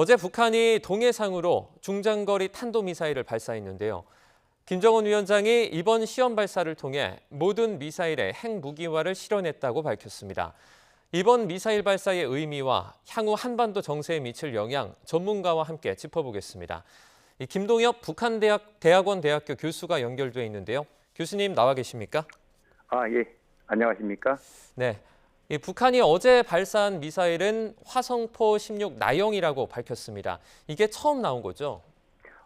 어제 북한이 동해상으로 중장거리 탄도미사일을 발사했는데요. 김정은 위원장이 이번 시험 발사를 통해 모든 미사일의 핵무기화를 실현했다고 밝혔습니다. 이번 미사일 발사의 의미와 향후 한반도 정세에 미칠 영향 전문가와 함께 짚어보겠습니다. 이 김동엽 북한대학 대학원 대학교 교수가 연결돼 있는데요. 교수님 나와 계십니까? 아, 예. 안녕하십니까? 네. 이 북한이 어제 발사한 미사일은 화성포 16 나영이라고 밝혔습니다. 이게 처음 나온 거죠?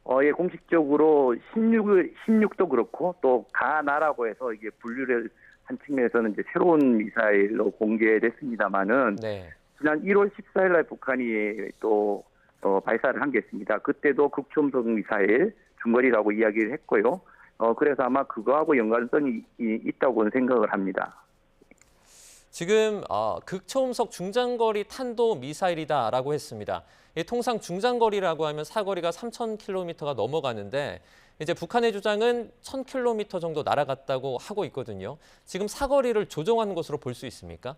어, 예, 공식적으로 16, 16도 그렇고 또 가나라고 해서 이게 분류를 한 측면에서는 이제 새로운 미사일로 공개됐습니다만은 네. 지난 1월 14일 날 북한이 또 어, 발사를 한 게 있습니다. 그때도 극초음속 미사일 중거리라고 이야기를 했고요. 어, 그래서 아마 그거하고 연관성이 이- 있다고는 생각을 합니다. 지금 어, 극초음속 중장거리 탄도 미사일이다라고 했습니다. 이 통상 중장거리라고 하면 사거리가 3,000km가 넘어가는데 이제 북한의 주장은 1,000km 정도 날아갔다고 하고 있거든요. 지금 사거리를 조정한 것으로 볼 수 있습니까?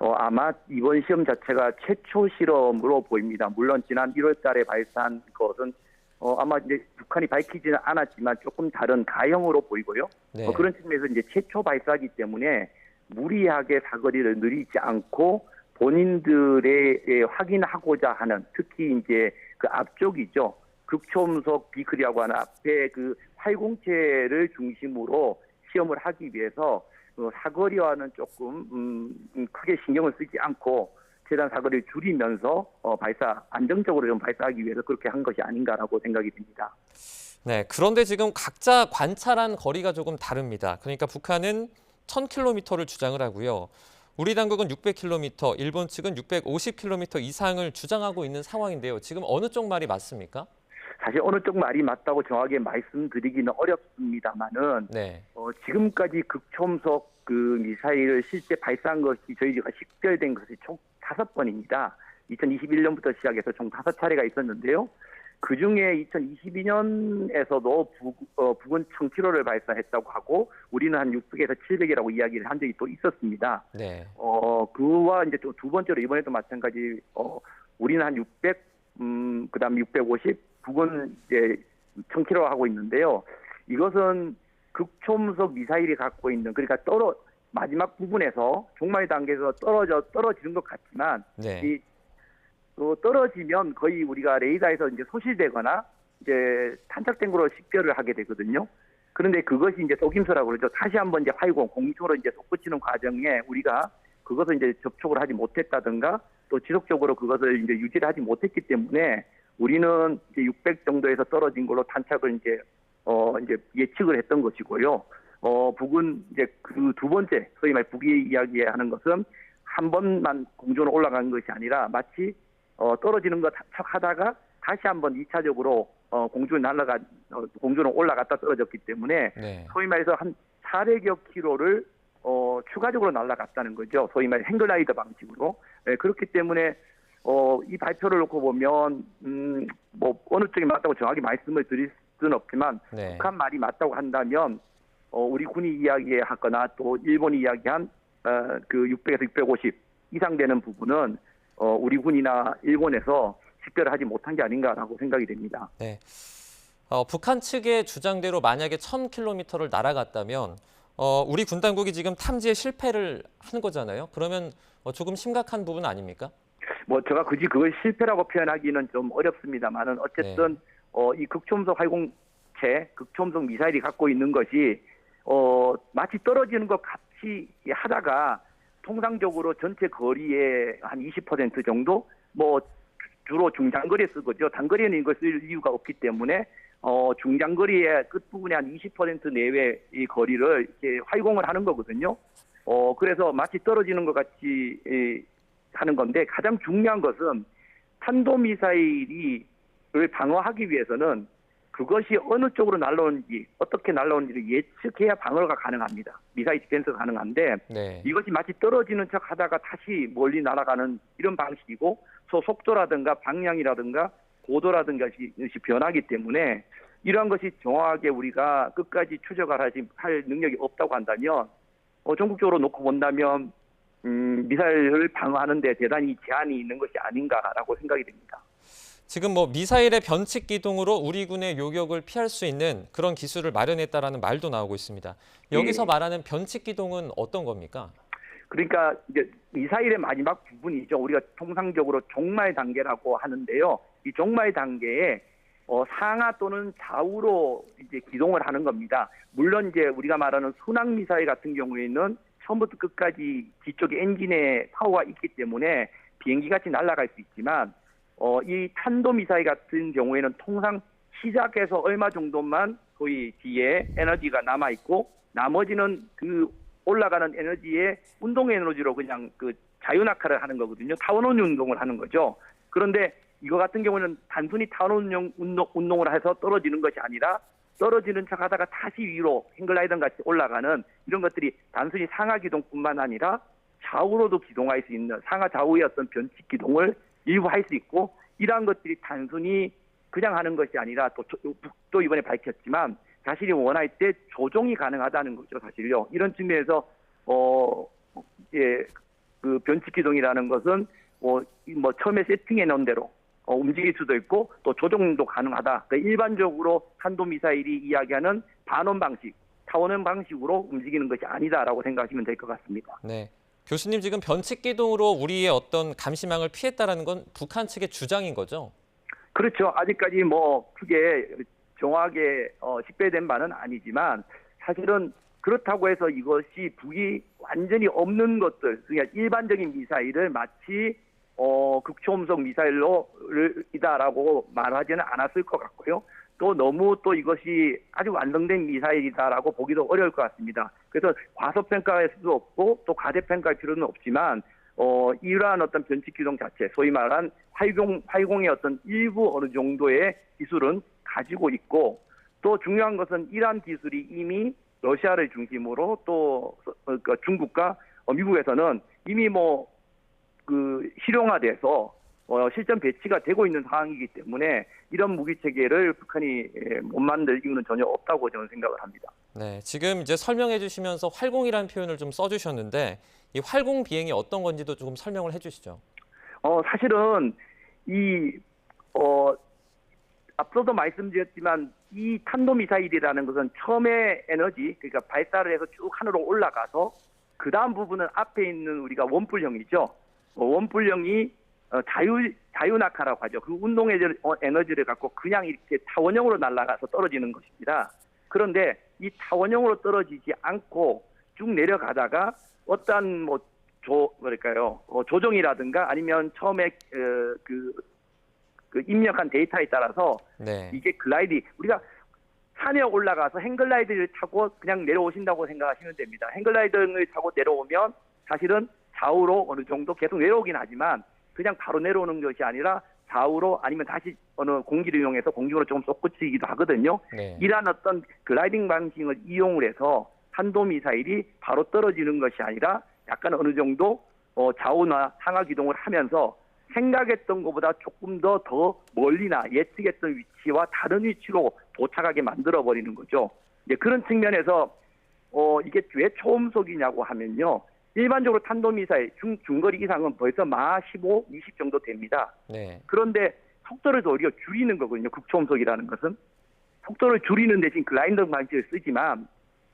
어, 아마 이번 시험 자체가 최초 실험으로 보입니다. 물론 지난 1월 달에 발사한 것은 어, 아마 이제 북한이 밝히지는 않았지만 조금 다른 가형으로 보이고요. 네. 어, 그런 측면에서 이제 최초 발사기 때문에 무리하게 사거리를 늘리지 않고 본인들의 예, 확인하고자 하는 특히 이제 그 앞쪽이죠. 극초음속 비클이라고 하는 앞에 그 활공체를 중심으로 시험을 하기 위해서 어, 사거리와는 조금 음, 음, 크게 신경을 쓰지 않고 최대한 사거리를 줄이면서 어, 발사 안정적으로 좀 발사하기 위해서 그렇게 한 것이 아닌가라고 생각이 듭니다. 네. 그런데 지금 각자 관찰한 거리가 조금 다릅니다. 그러니까 북한은 1,000km를 주장을 하고요. 우리 당국은 600km, 일본 측은 650km 이상을 주장하고 있는 상황인데요. 지금 어느 쪽 말이 맞습니까? 사실 어느 쪽 말이 맞다고 정확하게 말씀드리기는 어렵습니다만은 네. 어, 지금까지 극초음속 그 미사일을 실제 발사한 것이 저희가 식별된 것이 총 다섯 번입니다. 2021년부터 시작해서 총 다섯 차례가 있었는데요. 그 중에 2022년에서도 북, 어, 북은 1000km를 발사했다고 하고 우리는 한 600에서 700이라고 이야기를 한 적이 또 있었습니다. 네. 어, 그와 이제 또 두 번째로 이번에도 마찬가지, 어, 우리는 한 600, 음, 그 다음 650, 북은 이제 1000km 하고 있는데요. 이것은 극초음속 미사일이 갖고 있는, 그러니까 떨어, 마지막 부분에서 종말 단계에서 떨어져, 떨어지는 것 같지만, 네. 이, 또 떨어지면 거의 우리가 레이더에서 이제 소실되거나, 이제 탄착된 거로 식별을 하게 되거든요. 그런데 그것이 이제 속임수라고 그러죠. 다시 한번 이제 활공, 공중으로 이제 솟구치는 과정에 우리가 그것을 이제 접촉을 하지 못했다든가 또 지속적으로 그것을 이제 유지를 하지 못했기 때문에 우리는 이제 600 정도에서 떨어진 걸로 탄착을 이제 어 이제 예측을 했던 것이고요. 어 북은 이제 그 두 번째 소위 말 북이 이야기하는 것은 한 번만 공중으로 올라간 것이 아니라 마치 어 떨어지는 것 척 하다가 다시 한번 2차적으로 어 공중에 날아가 어, 공중으로 올라갔다 떨어졌기 때문에 네. 소위 말해서 한 400여 킬로를 어, 추가적으로 날아갔다는 거죠. 소위 말해 행글라이더 방식으로. 예, 그렇기 때문에 어, 이 발표를 놓고 보면 음, 뭐 어느 쪽이 맞다고 정확히 말씀을 드릴 수는 없지만 네. 북한 말이 맞다고 한다면 어, 우리 군이 이야기하거나 또 일본이 이야기한 어, 그 600에서 650 이상 되는 부분은 어, 우리 군이나 일본에서 식별을 하지 못한 게 아닌가라고 생각이 됩니다. 네. 어, 북한 측의 주장대로 만약에 1,000km를 날아갔다면 어, 우리 군 당국이 지금 탐지에 실패를 한 거잖아요. 그러면 어, 조금 심각한 부분 아닙니까? 뭐 제가 굳이 그걸 실패라고 표현하기는 좀 어렵습니다만은 어쨌든 네. 어, 이 극초음속 활공체, 극초음속 미사일이 갖고 있는 것이 어, 마치 떨어지는 것 같이 하다가 통상적으로 전체 거리의 한 20% 정도 뭐 주로 중장거리에 쓰거죠. 단거리에는 이걸 쓸 이유가 없기 때문에 어, 중장거리의 끝부분에 한 20% 내외 이 거리를 이렇게 활공을 하는 거거든요. 어, 그래서 마치 떨어지는 것 같이 이, 하는 건데 가장 중요한 것은 탄도미사일이 를 방어하기 위해서는 그것이 어느 쪽으로 날라오는지 어떻게 날라오는지를 예측해야 방어가 가능합니다. 미사일 디펜스가 가능한데 네. 이것이 마치 떨어지는 척 하다가 다시 멀리 날아가는 이런 방식이고 소 속도라든가 방향이라든가 고도라든가 것이 변하기 때문에 이러한 것이 정확하게 우리가 끝까지 추적을 하지 할 능력이 없다고 한다면 어, 전국적으로 놓고 본다면 음, 미사일을 방어하는 데 대단히 제한이 있는 것이 아닌가라고 생각이 됩니다. 지금 뭐 미사일의 변칙 기동으로 우리 군의 요격을 피할 수 있는 그런 기술을 마련했다라는 말도 나오고 있습니다. 여기서 예. 말하는 변칙 기동은 어떤 겁니까? 그러니까 이제 미사일의 마지막 부분이죠. 우리가 통상적으로 종말 단계라고 하는데요. 이 종말 단계에 어, 상하 또는 좌우로 이제 기동을 하는 겁니다. 물론 이제 우리가 말하는 순항 미사일 같은 경우에는 처음부터 끝까지 뒤쪽에 엔진에 파워가 있기 때문에 비행기 같이 날아갈 수 있지만 어, 이 탄도 미사일 같은 경우에는 통상 시작해서 얼마 정도만 거의 뒤에 에너지가 남아 있고 나머지는 그 올라가는 에너지에 운동 에너지로 그냥 그 자유낙하를 하는 거거든요. 타원운 운동을 하는 거죠. 그런데 이거 같은 경우는 단순히 타원 운동, 운동을 해서 떨어지는 것이 아니라 떨어지는 척 하다가 다시 위로 행글라이더 같이 올라가는 이런 것들이 단순히 상하 기동뿐만 아니라 좌우로도 기동할 수 있는 상하 좌우의 어떤 변칙 기동을 일부 할 수 있고 이러한 것들이 단순히 그냥 하는 것이 아니라 또, 조- 또 이번에 밝혔지만 자신이 원할 때 조종이 가능하다는 거죠 사실요 이런 측면에서 어 예, 그 변칙 기동이라는 것은 뭐, 이뭐 처음에 세팅해 놓은 대로 어, 움직일 수도 있고 또 조종도 가능하다. 그러니까 일반적으로 탄도 미사일이 이야기하는 반원 방식, 타원원 방식으로 움직이는 것이 아니다라고 생각하시면 될 것 같습니다. 네. 교수님 지금 변칙 기동으로 우리의 어떤 감시망을 피했다라는 건 북한 측의 주장인 거죠? 그렇죠. 아직까지 뭐 크게 정확하게 어, 식별된 바는 아니지만 사실은 그렇다고 해서 이것이 북이 완전히 없는 것들, 그러니까 일반적인 미사일을 마치 어, 극초음속 미사일로이다라고 말하지는 않았을 것 같고요. 또 너무 또 이것이 아주 완성된 미사일이다라고 보기도 어려울 것 같습니다. 그래서 과소평가할 수도 없고 또 과대평가할 필요는 없지만 어, 이러한 어떤 변칙 기동 자체, 소위 말한 활공, 활공의 어떤 일부 어느 정도의 기술은 가지고 있고 또 중요한 것은 이러한 기술이 이미 러시아를 중심으로 또 어, 그 중국과 어, 미국에서는 이미 뭐 그 실용화돼서 어, 실전 배치가 되고 있는 상황이기 때문에 이런 무기 체계를 북한이 예, 못 만들 이유는 전혀 없다고 저는 생각을 합니다. 네. 지금 이제 설명해 주시면서 활공이라는 표현을 좀 써주셨는데 이 활공 비행이 어떤 건지도 조금 설명을 해 주시죠. 어, 사실은 이, 어, 앞서도 말씀드렸지만 이 탄도 미사일이라는 것은 처음에 에너지, 그러니까 발사를 해서 쭉 하늘로 올라가서 그 다음 부분은 앞에 있는 우리가 원뿔형이죠. 어, 원뿔형이 어, 자유, 자유낙하라고 하죠. 그 운동 에너지- 어, 에너지를 갖고 그냥 이렇게 타원형으로 날아가서 떨어지는 것입니다. 그런데 이 타원형으로 떨어지지 않고 쭉 내려가다가 어떠한 뭐 조, 뭐랄까요, 어, 조정이라든가 아니면 처음에 어, 그, 그 입력한 데이터에 따라서 네. 이게 글라이드 우리가 산에 올라가서 행글라이드를 타고 그냥 내려오신다고 생각하시면 됩니다. 행글라이드를 타고 내려오면 사실은 좌우로 어느 정도 계속 내려오긴 하지만 그냥 바로 내려오는 것이 아니라 좌우로 아니면 다시 어느 공기를 이용해서 공중으로 조금 솟구치기도 하거든요. 네. 이러한 어떤 글라이딩 방식을 이용을 해서 탄도 미사일이 바로 떨어지는 것이 아니라 약간 어느 정도 어, 좌우나 상하 기동을 하면서 생각했던 것보다 조금 더 더 멀리나 예측했던 위치와 다른 위치로 도착하게 만들어 버리는 거죠. 이제 그런 측면에서 어 이게 왜 초음속이냐고 하면요. 일반적으로 탄도 미사일 중 중거리 이상은 벌써 마 15, 20 정도 됩니다. 네. 그런데 속도를 더 오히려 줄이는 거거든요. 극초음속이라는 것은 속도를 줄이는 대신 글라이더 방식을 쓰지만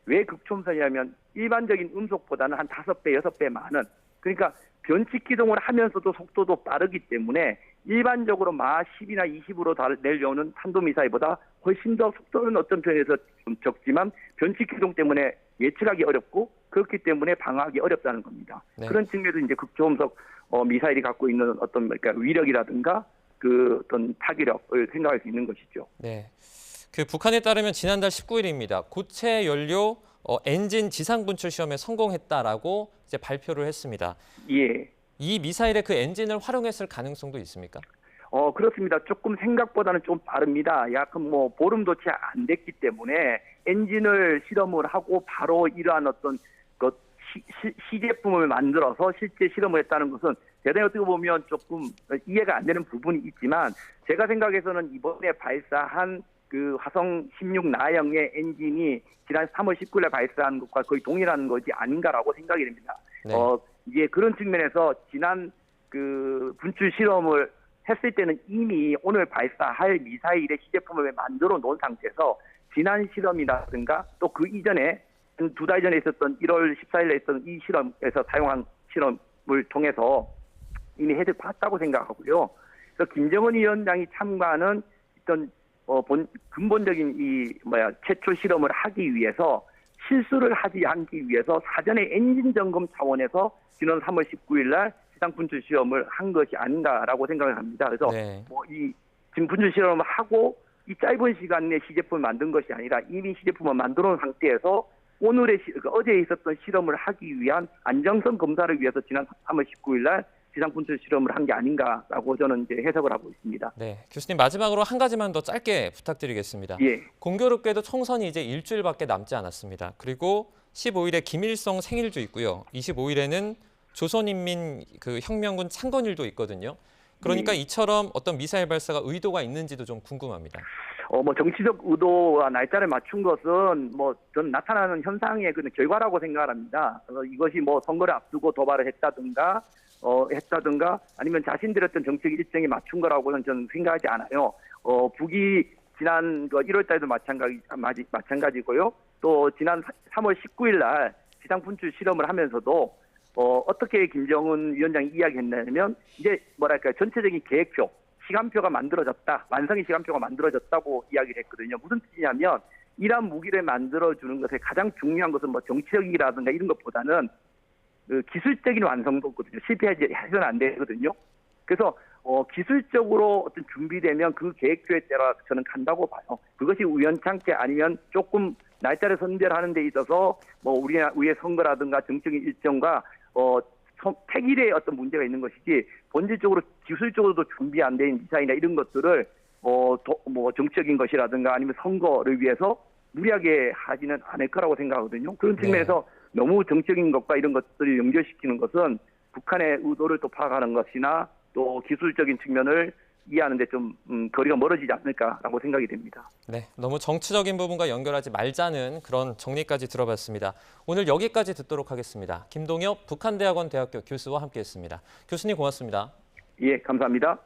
왜 극초음속이냐면 일반적인 음속보다는 한 다섯 배, 여섯 배 많은 그러니까 변칙 기동을 하면서도 속도도 빠르기 때문에 일반적으로 마 10이나 20으로 내려오는 탄도미사일보다 훨씬 더 속도는 어떤 편에서 좀 적지만 변칙 기동 때문에 예측하기 어렵고 그렇기 때문에 방어하기 어렵다는 겁니다. 네. 그런 측면에서 이제 극초음속 어, 미사일이 갖고 있는 어떤 그러니까 위력이라든가 그 어떤 타기력을 생각할 수 있는 것이죠. 네. 그 북한에 따르면 지난달 19일입니다. 고체 연료 어, 엔진 지상 분출 시험에 성공했다라고 이제 발표를 했습니다. 예. 이 미사일의 그 엔진을 활용했을 가능성도 있습니까? 어, 그렇습니다. 조금 생각보다는 좀 빠릅니다. 약간 뭐 보름도 채 안 됐기 때문에 엔진을 실험을 하고 바로 이러한 어떤 그 시, 시, 시제품을 만들어서 실제 실험을 했다는 것은 대단히 어떻게 보면 조금 이해가 안 되는 부분이 있지만 제가 생각해서는 이번에 발사한 그 화성 16 나형의 엔진이 지난 3월 19일에 발사한 것과 거의 동일한 것이 아닌가라고 생각이 됩니다. 네. 어, 이게 그런 측면에서 지난 그 분출 실험을 했을 때는 이미 오늘 발사할 미사일의 시제품을 만들어 놓은 상태에서 지난 실험이라든가 또 그 이전에 두 달 전에 있었던 1월 14일에 있었던 이 실험에서 사용한 실험을 통해서 이미 해를 봤다고 생각하고요. 그래서 김정은 위원장이 참가하는 어떤 어, 본, 근본적인 이 뭐야 최초 실험을 하기 위해서 실수를 하지 않기 위해서 사전에 엔진 점검 차원에서 지난 3월 19일 날 지상 분출 시험을 한 것이 아닌가라고 생각을 합니다. 그래서 네. 뭐이 지금 분출 실험을 하고 이 짧은 시간 내에 시제품을 만든 것이 아니라 이미 시제품을 만들어 놓은 상태에서 오늘의 시, 그 어제 있었던 실험을 하기 위한 안정성 검사를 위해서 지난 3월 19일 날 지상 분출 실험을 한 게 아닌가라고 저는 이제 해석을 하고 있습니다. 네. 교수님 마지막으로 한 가지만 더 짧게 부탁드리겠습니다. 예. 공교롭게도 총선이 이제 일주일밖에 남지 않았습니다. 그리고 15일에 김일성 생일도 있고요. 25일에는 조선인민 그 혁명군 창건일도 있거든요. 그러니까 네. 이처럼 어떤 미사일 발사가 의도가 있는지도 좀 궁금합니다. 어, 뭐 정치적 의도와 날짜를 맞춘 것은 뭐 전 나타나는 현상의 그 결과라고 생각합니다. 이것이 뭐 선거를 앞두고 도발을 했다든가 어 했다든가 아니면 자신들의 어떤 정책 일정에 맞춘 거라고는 저는 생각하지 않아요. 어 북이 지난 그 1월 달도 마찬가지 마지- 마찬가지고요. 또 지난 3월 19일 날 지상 분출 실험을 하면서도 어 어떻게 김정은 위원장이 이야기했냐면 이제 뭐랄까 전체적인 계획표 시간표가 만들어졌다. 완성의 시간표가 만들어졌다고 이야기를 했거든요. 무슨 뜻이냐면 이러한 무기를 만들어주는 것에 가장 중요한 것은 뭐 정치적이라든가 이런 것보다는 그 기술적인 완성도거든요. 실패해서는 안 되거든요. 그래서 어, 기술적으로 어떤 준비되면 그 계획표에 따라 저는 간다고 봐요. 그것이 우연찮게 아니면 조금 날짜를 선별하는 데 있어서 뭐 우리 우리의 선거라든가 정적인 일정과 어 선- 택일에 어떤 문제가 있는 것이지 본질적으로 기술적으로도 준비 안된 미사일이나 이런 것들을 어, 도- 뭐 정치적인 것이라든가 아니면 선거를 위해서 무리하게 하지는 않을 거라고 생각하거든요. 그런 네. 측면에서 너무 정적인 것과 이런 것들을 연결시키는 것은 북한의 의도를 또 파악하는 것이나 또 기술적인 측면을 이해하는데 좀 음, 거리가 멀어지지 않을까라고 생각이 됩니다. 네, 너무 정치적인 부분과 연결하지 말자는 그런 정리까지 들어봤습니다. 오늘 여기까지 듣도록 하겠습니다. 김동엽 북한대학원 대학교 교수와 함께했습니다. 교수님 고맙습니다. 예, 감사합니다.